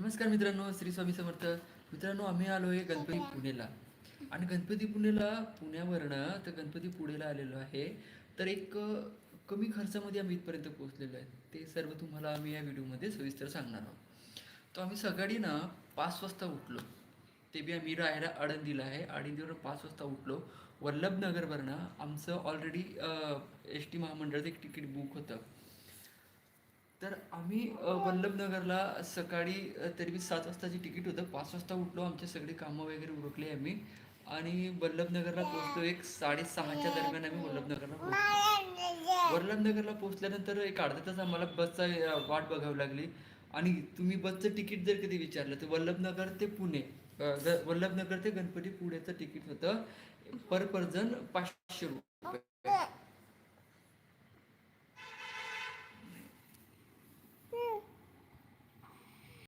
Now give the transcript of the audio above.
नमस्कार मित्रांनो श्री स्वामी समर्थ. मित्रांनो आम्ही आलो आहे गणपती पुणेला. आणि गणपती पुणेला पुण्यावरनं तर गणपती पुणेला आलेलो आहे. तर एक कमी खर्चामध्ये आम्ही इथपर्यंत पोहोचलेलो आहे. ते सर्व तुम्हाला आम्ही या व्हिडिओमध्ये सविस्तर सांगणार आहोत. तर आम्ही सकाळी ना पाच वाजता उठलो. ते बी आम्ही राहायला आळंदीला आहे. आळंदीवर पाच वाजता उठलो. वल्लभनगरवरनं आमचं ऑलरेडी एस टी महामंडळाचं एक तिकीट बुक होतं. तर आम्ही वल्लभनगरला सकाळी तरी सात वाजताची तिकीट होतं. पाच वाजता उठलो आमचे सगळे कामं वगैरे उरकले आम्ही. आणि वल्लभनगरला पोहोचलो एक साडेसहाच्या दरम्यान आम्ही वल्लभनगरला पोहोचलो. वल्लभनगरला पोहोचल्यानंतर एक अर्धा तास आम्हाला बसचा वाट बघावी लागली. आणि तुम्ही बसचं तिकीट जर कधी विचारलं तर वल्लभनगर ते पुणे वल्लभनगर ते गणपती पुण्याचं तिकीट होतं. पर पर्जन पाचशे रुपये.